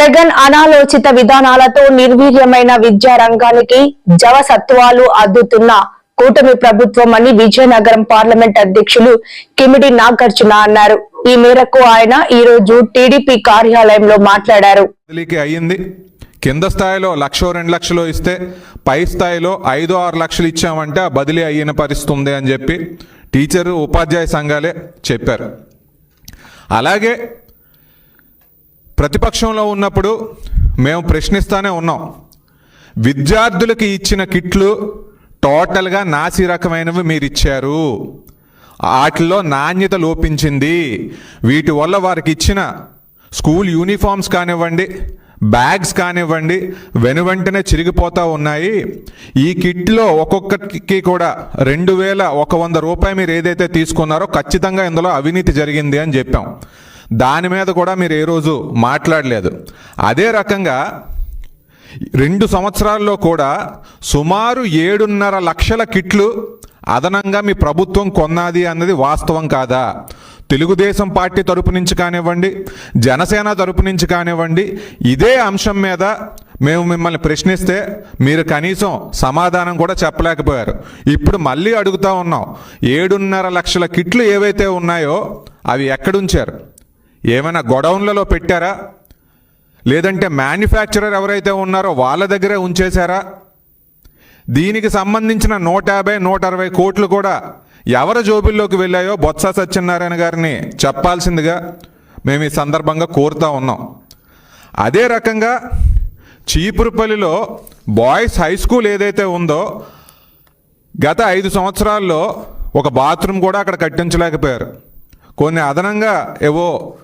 జగన్ అనాలోచిత విధానాలతో నిర్వీర్యమైన విద్యా రంగానికి జవసత్వాలు అద్దుతున్న కూటమి ప్రభుత్వం అని విజయనగరం పార్లమెంట్ అధ్యక్షులు కిమిడి నాగార్జున అన్నారు. ఈ మేరకు ఆయన ఈ రోజు టీడీపీ కార్యాలయంలో మాట్లాడారు. అయ్యింది. కింద స్థాయిలో లక్షో రెండు లక్షలు ఇస్తే పై స్థాయిలో ఐదు ఆరు లక్షలు ఇచ్చామంటే ఆ బదిలీ అయిన పరిస్థితుంది అని చెప్పి టీచరు ఉపాధ్యాయ సంఘాలే చెప్పారు. అలాగే ప్రతిపక్షంలో ఉన్నప్పుడు మేము ప్రశ్నిస్తూనే ఉన్నాం. విద్యార్థులకి ఇచ్చిన కిట్లు టోటల్గా నాసి రకమైనవి మీరు ఇచ్చారు. వాటిలో నాణ్యత లోపించింది. వీటి వల్ల వారికి ఇచ్చిన స్కూల్ యూనిఫామ్స్ కానివ్వండి బ్యాగ్స్ కానివ్వండి వెను వెంటనే చిరిగిపోతూ ఉన్నాయి. ఈ కిట్లో ఒక్కొక్కరికి కూడా రెండు వేల ఒక వంద రూపాయలు మీరు ఏదైతే తీసుకున్నారో ఖచ్చితంగా ఇందులో అవినీతి జరిగింది అని చెప్పాం. దాని మీద కూడా మీరు ఏ రోజు మాట్లాడలేదు. అదే రకంగా రెండు సంవత్సరాల్లో కూడా సుమారు ఏడున్నర లక్షల కిట్లు అదనంగా మీ ప్రభుత్వం కొన్నది అన్నది వాస్తవం కాదా? తెలుగుదేశం పార్టీ తరపు నుంచి కానివ్వండి జనసేన తరపు నుంచి కానివ్వండి ఇదే అంశం మీద మేము మిమ్మల్ని ప్రశ్నిస్తే మీరు కనీసం సమాధానం కూడా చెప్పలేకపోయారు. ఇప్పుడు మళ్ళీ అడుగుతా ఉన్నాం ఏడున్నర లక్షల కిట్లు ఏవైతే ఉన్నాయో అవి ఎక్కడుంచారు? ఏమైనా గొడౌన్లలో పెట్టారా? లేదంటే మ్యానుఫ్యాక్చరర్ ఎవరైతే ఉన్నారో వాళ్ళ దగ్గరే ఉంచేశారా? దీనికి సంబంధించిన నూట యాభై నూట అరవై కోట్లు కూడా ఎవరి జోబుల్లోకి వెళ్ళాయో బొత్స సత్యనారాయణ గారిని చెప్పాల్సిందిగా మేము ఈ సందర్భంగా కోరుతా ఉన్నాం. అదే రకంగా చీపురుపల్లిలో బాయ్స్ హై స్కూల్ ఏదైతే ఉందో గత ఐదు సంవత్సరాల్లో ఒక బాత్రూమ్ కూడా అక్కడ కట్టించలేకపోయారు. కొన్ని అదనంగా ఏవో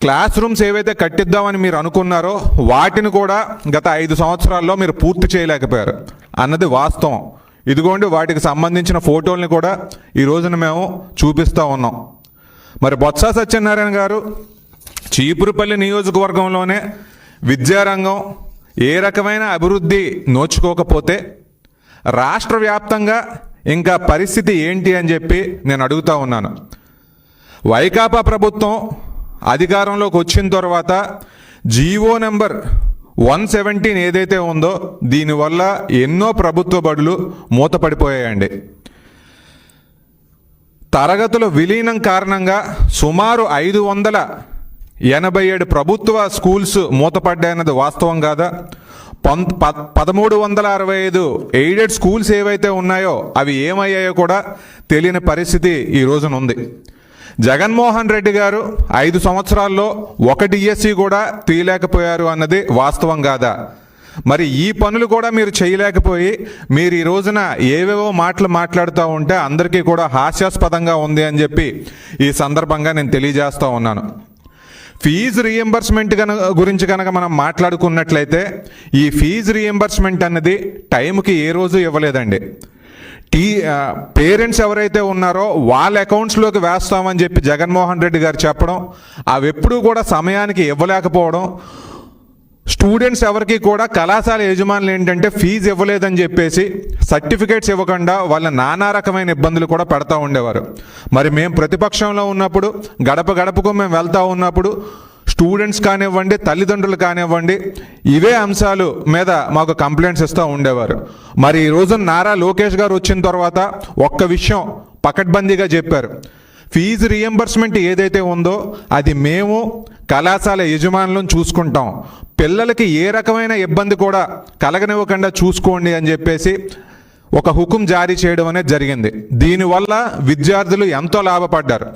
క్లాస్ రూమ్స్ ఏవైతే కట్టిద్దామని మీరు అనుకున్నారో వాటిని కూడా గత ఐదు సంవత్సరాల్లో మీరు పూర్తి చేయలేకపోయారు. అన్నది వాస్తవం. ఇదిగోండి వాటికి సంబంధించిన ఫోటోల్ని కూడా ఈ రోజున మేము చూపిస్తూ ఉన్నాం. మరి బొత్స సత్యనారాయణ గారు చీపురుపల్లి నియోజకవర్గంలోనే విద్యారంగం ఏ రకమైన అభివృద్ధి నోచుకోకపోతే రాష్ట్ర వ్యాప్తంగా ఇంకా పరిస్థితి ఏంటి అని చెప్పి నేను అడుగుతా ఉన్నాను. వైకాపా ప్రభుత్వం అధికారంలోకి వచ్చిన తర్వాత జీవో నెంబర్ వన్ సెవెంటీన్ ఏదైతే ఉందో దీనివల్ల ఎన్నో ప్రభుత్వ బడులు మూతపడిపోయాయండి. తరగతుల విలీనం కారణంగా సుమారు ఐదు వందల ఎనభై ఏడు ప్రభుత్వ స్కూల్స్ మూతపడ్డాయన్నది వాస్తవం కాదా? పం ప- పదమూడు వందల అరవై ఐదు ఎయిడెడ్ స్కూల్స్ ఏవైతే ఉన్నాయో అవి ఏమయ్యాయో కూడా తెలియని పరిస్థితి ఈ రోజున ఉంది. జగన్మోహన్ రెడ్డి గారు ఐదు సంవత్సరాల్లో ఒక డిఎస్సి కూడా తీయలేకపోయారు అన్నది వాస్తవం కాదా? మరి ఈ పనులు కూడా మీరు చేయలేకపోయి మీరు ఈ రోజున ఏవేవో మాటలు మాట్లాడుతూ ఉంటే అందరికీ కూడా హాస్యాస్పదంగా ఉంది అని చెప్పి ఈ సందర్భంగా నేను తెలియజేస్తూ ఉన్నాను. ఫీజు రీఎంబర్స్మెంట్ కనుక గురించి కనుక మనం మాట్లాడుకున్నట్లయితే ఈ ఫీజు రీఎంబర్స్మెంట్ అన్నది టైంకి ఏ రోజు ఇవ్వలేదండి. టీ పేరెంట్స్ ఎవరైతే ఉన్నారో వాళ్ళ అకౌంట్స్లోకి వేస్తామని చెప్పి జగన్మోహన్ రెడ్డి గారు చెప్పడం అవి ఎప్పుడూ కూడా సమయానికి ఇవ్వలేకపోవడం స్టూడెంట్స్ ఎవరికి కూడా కళాశాల యజమానులు ఏంటంటే ఫీజు ఇవ్వలేదని చెప్పేసి సర్టిఫికేట్స్ ఇవ్వకుండా వాళ్ళ నానా రకమైన ఇబ్బందులు కూడా పెడతా ఉండేవారు. మరి మేము ప్రతిపక్షంలో ఉన్నప్పుడు గడప గడపకు మేము వెళ్తూ ఉన్నప్పుడు స్టూడెంట్స్ కానివ్వండి తల్లిదండ్రులు కానివ్వండి ఇవే అంశాలు మీద మాకు కంప్లైంట్స్ ఇస్తూ ఉండేవారు. మరి ఈ నారా లోకేష్ గారు వచ్చిన తర్వాత ఒక్క విషయం పకడ్బందీగా చెప్పారు. ఫీజు రియంబర్స్మెంట్ ఏదైతే ఉందో అది మేము కళాశాల యజమానులను చూసుకుంటాం. పిల్లలకి ఏ రకమైన ఇబ్బంది కూడా కలగనివ్వకుండా చూసుకోండి అని చెప్పేసి ఒక హుకుం జారీ చేయడం అనేది జరిగింది. దీనివల్ల విద్యార్థులు ఎంతో లాభపడ్డారు.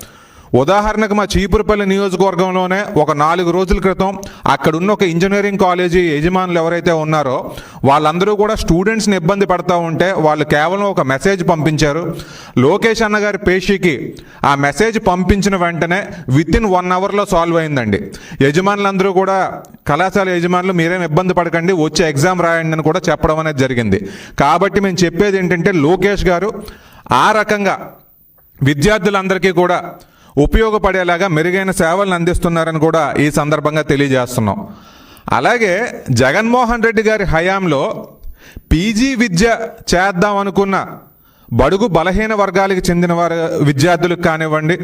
ఉదాహరణకు మా చీపురుపల్లి నియోజకవర్గంలోనే ఒక నాలుగు రోజుల క్రితం అక్కడున్న ఒక ఇంజనీరింగ్ కాలేజీ యజమానులు ఎవరైతే ఉన్నారో వాళ్ళందరూ కూడా స్టూడెంట్స్ని ఇబ్బంది పడతా ఉంటే వాళ్ళు కేవలం ఒక మెసేజ్ పంపించారు. లోకేష్ అన్న గారి పేషీకి ఆ మెసేజ్ పంపించిన వెంటనే విత్ ఇన్ వన్ అవర్లో సాల్వ్ అయిందండి. యజమానులందరూ కూడా కళాశాల యజమానులు మీరేం ఇబ్బంది పడకండి వచ్చే ఎగ్జామ్ రాయండి అని కూడా చెప్పడం అనేది జరిగింది. కాబట్టి మేము చెప్పేది ఏంటంటే లోకేష్ గారు ఆ రకంగా విద్యార్థులందరికీ కూడా ఉపయోగపడేలాగా మెరుగైన సేవలను అందిస్తున్నారని కూడా ఈ సందర్భంగా తెలియజేస్తున్నాం. అలాగే జగన్మోహన్ రెడ్డి గారి హయాంలో పీజీ విద్య చేద్దాం అనుకున్న బడుగు బలహీన వర్గాలకు చెందిన వారు విద్యార్థులకు కానివ్వండి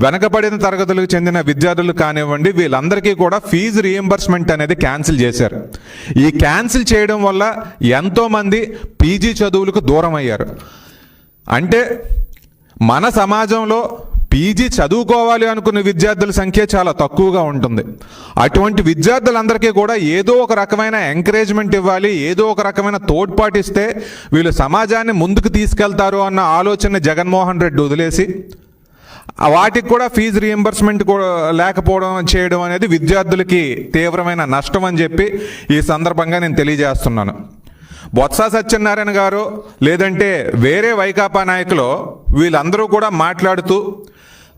వెనకబడిన తరగతులకు చెందిన విద్యార్థులకు కానివ్వండి వీళ్ళందరికీ కూడా ఫీజు రియంబర్స్మెంట్ అనేది క్యాన్సిల్ చేశారు. ఈ క్యాన్సిల్ చేయడం వల్ల ఎంతోమంది పీజీ చదువులకు దూరం అయ్యారు అంటే మన సమాజంలో పీజీ చదువుకోవాలి అనుకున్న విద్యార్థుల సంఖ్య చాలా తక్కువగా ఉంటుంది. అటువంటి విద్యార్థులందరికీ కూడా ఏదో ఒక రకమైన ఎంకరేజ్మెంట్ ఇవ్వాలి ఏదో ఒక రకమైన తోడ్పాటిస్తే వీళ్ళు సమాజాన్ని ముందుకు తీసుకెళ్తారు అన్న ఆలోచన జగన్మోహన్ రెడ్డి వదిలేసి వాటికి కూడా ఫీజు రియంబర్స్మెంట్ కూడా లేకపోవడం చేయడం అనేది విద్యార్థులకి తీవ్రమైన నష్టం అని చెప్పి ఈ సందర్భంగా నేను తెలియజేస్తున్నాను. బొత్స సత్యనారాయణ గారు లేదంటే వేరే వైకాపా నాయకులు వీళ్ళందరూ కూడా మాట్లాడుతూ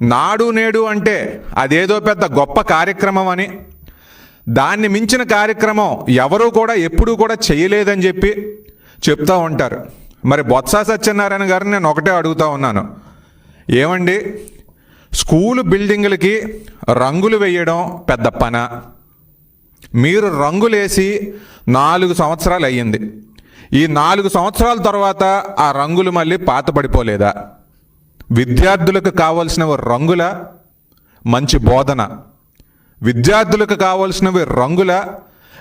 నాడు నేడు అంటే అదేదో పెద్ద గొప్ప కార్యక్రమం అని. దాన్ని మించిన కార్యక్రమం ఎవరూ కూడా ఎప్పుడూ కూడా చేయలేదని చెప్పి చెప్తూ ఉంటారు. మరి బొత్స సత్యనారాయణ గారిని నేను ఒకటే అడుగుతా ఉన్నాను. ఏమండి? స్కూలు బిల్డింగులకి రంగులు వేయడం పెద్ద పన? మీరు రంగులేసి నాలుగు సంవత్సరాలు అయ్యింది. ఈ నాలుగు సంవత్సరాల తర్వాత ఆ రంగులు మళ్ళీ పాతపడిపోలేదా? విద్యార్థులకు కావలసినవి రంగుల మంచి బోధన. విద్యార్థులకు కావలసినవి రంగుల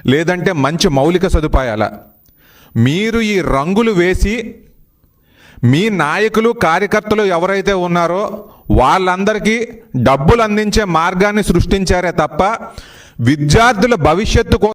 లేదంటే మంచి మౌలిక సదుపాయాల. మీరు ఈ రంగులు వేసి మీ నాయకులు కార్యకర్తలు ఎవరైతే ఉన్నారో వాళ్ళందరికీ డబ్బులు అందించే మార్గాన్ని సృష్టించారే తప్ప విద్యార్థుల భవిష్యత్తు కోసం